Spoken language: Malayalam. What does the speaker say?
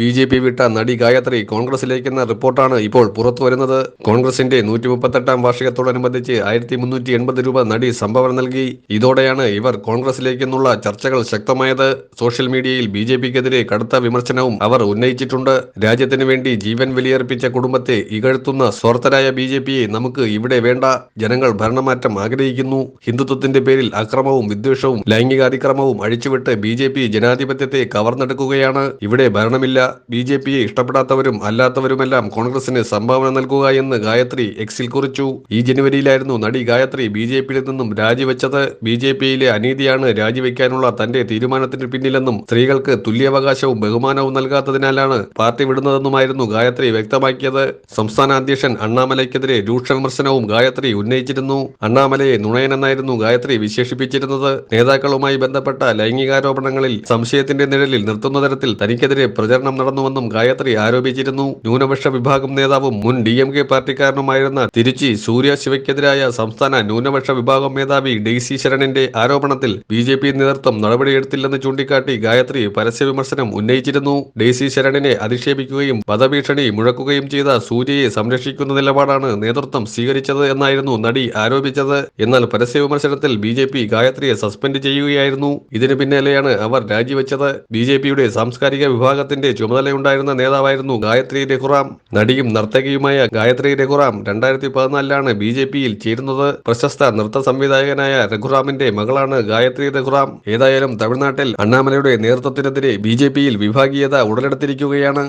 ബി ജെ പി വിട്ട നടി ഗായത്രി കോൺഗ്രസിലേക്കെന്ന റിപ്പോർട്ടാണ് ഇപ്പോൾ പുറത്തു വരുന്നത്. കോൺഗ്രസിന്റെ നൂറ്റി മുപ്പത്തെട്ടാം വാർഷികത്തോടനുബന്ധിച്ച് ആയിരത്തി മുന്നൂറ്റി എൺപത് രൂപ നടി സംഭാവന നൽകി. ഇതോടെയാണ് ഇവർ കോൺഗ്രസിലേക്കെന്നുള്ള ചർച്ചകൾ ശക്തമായത്. സോഷ്യൽ മീഡിയയിൽ ബി ജെ പിക്കെതിരെ കടുത്ത വിമർശനവും അവർ ഉന്നയിച്ചിട്ടുണ്ട്. രാജ്യത്തിനു വേണ്ടി ജീവൻ വിലയർപ്പിച്ച കുടുംബത്തെ ഇകഴ്ത്തുന്ന സ്വാർത്ഥരായ ബി ജെ പിയെ നമുക്ക് ഇവിടെ വേണ്ട. ജനങ്ങൾ ഭരണമാറ്റം ആഗ്രഹിക്കുന്നു. ഹിന്ദുത്വത്തിന്റെ പേരിൽ അക്രമവും വിദ്വേഷവും ലൈംഗികാതിക്രമവും അഴിച്ചുവിട്ട് ബി ജനാധിപത്യത്തെ കവർന്നെടുക്കുകയാണ്. ഇവിടെ ഭരണമില്ല. ബി ജെ പിയെ ഇഷ്ടപ്പെടാത്തവരും അല്ലാത്തവരുമെല്ലാം കോൺഗ്രസിന് സംഭാവന നൽകുക എന്ന് ഗായത്രി എക്സിൽ കുറിച്ചു. ഈ ജനുവരിയിലായിരുന്നു നടി ഗായത്രി ബി ജെ പിയിൽ നിന്നും രാജിവെച്ചത്. ബി ജെ പിയിലെ അനീതിയാണ് രാജിവെക്കാനുള്ള തന്റെ തീരുമാനത്തിന് പിന്നിലെന്നും സ്ത്രീകൾക്ക് തുല്യാവകാശവും ബഹുമാനവും നൽകാത്തതിനാലാണ് പാർട്ടി വിടുന്നതെന്നുമായിരുന്നു ഗായത്രി വ്യക്തമാക്കിയത്. സംസ്ഥാന അധ്യക്ഷൻ അണ്ണാമലയ്ക്കെതിരെ രൂക്ഷ വിമർശനവും ഗായത്രി ഉന്നയിച്ചിരുന്നു. അണ്ണാമലയെ നുണയനെന്നായിരുന്നു ഗായത്രി വിശേഷിപ്പിച്ചിരുന്നത്. നേതാക്കളുമായി ബന്ധപ്പെട്ട ലൈംഗികാരോപണങ്ങളിൽ സംശയത്തിന്റെ നിഴലിൽ നിർത്തുന്ന തരത്തിൽ തനിക്കെതിരെ പ്രചരണം നടന്നുവെന്നും ഗായത്രി ആരോപിച്ചിരുന്നു. ന്യൂനപക്ഷ വിഭാഗം നേതാവും മുൻ ഡി എം കെ പാർട്ടിക്കാരനുമായിരുന്ന തിരുച്ചി സൂര്യ ശിവയ്ക്കെതിരായ സംസ്ഥാന ന്യൂനപക്ഷ വിഭാഗം മേധാവി ഡെയ്സി ശരണിന്റെ ആരോപണത്തിൽ ബി ജെ പി നേതൃത്വം നടപടിയെടുത്തില്ലെന്ന് ചൂണ്ടിക്കാട്ടി ഗായത്രി പരസ്യ വിമർശനം ഉന്നയിച്ചിരുന്നു. ഡെയ്സി ശരണിനെ അധിക്ഷേപിക്കുകയും വധഭീഷണി മുഴക്കുകയും ചെയ്ത സൂര്യയെ സംരക്ഷിക്കുന്ന നിലപാടാണ് നേതൃത്വം സ്വീകരിച്ചത് എന്നായിരുന്നു നടി ആരോപിച്ചത്. എന്നാൽ പരസ്യ വിമർശനത്തിൽ ബി ജെ പി ഗായത്രിയെ സസ്പെൻഡ് ചെയ്യുകയായിരുന്നു. ഇതിനു പിന്നാലെയാണ് അവർ രാജിവെച്ചത്. ബി ജെ പിയുടെ സാംസ്കാരിക വിഭാഗത്തിന്റെ ചുമതലയുണ്ടായിരുന്ന നേതാവായിരുന്നു ഗായത്രി രഘുറാം. നടിയും നർത്തകിയുമായ ഗായത്രി രഘുറാം രണ്ടായിരത്തി പതിനാലിലാണ് ബി ജെ പിയിൽ ചേരുന്നത്. പ്രശസ്ത നൃത്ത സംവിധായകനായ രഘുറാമിന്റെ മകളാണ് ഗായത്രി രഘുറാം. ഏതായാലും തമിഴ്നാട്ടിൽ അണ്ണാമലയുടെ നേതൃത്വത്തിനെതിരെ ബി ജെ പിയിൽ വിഭാഗീയത ഉടലെടുത്തിരിക്കുകയാണ്.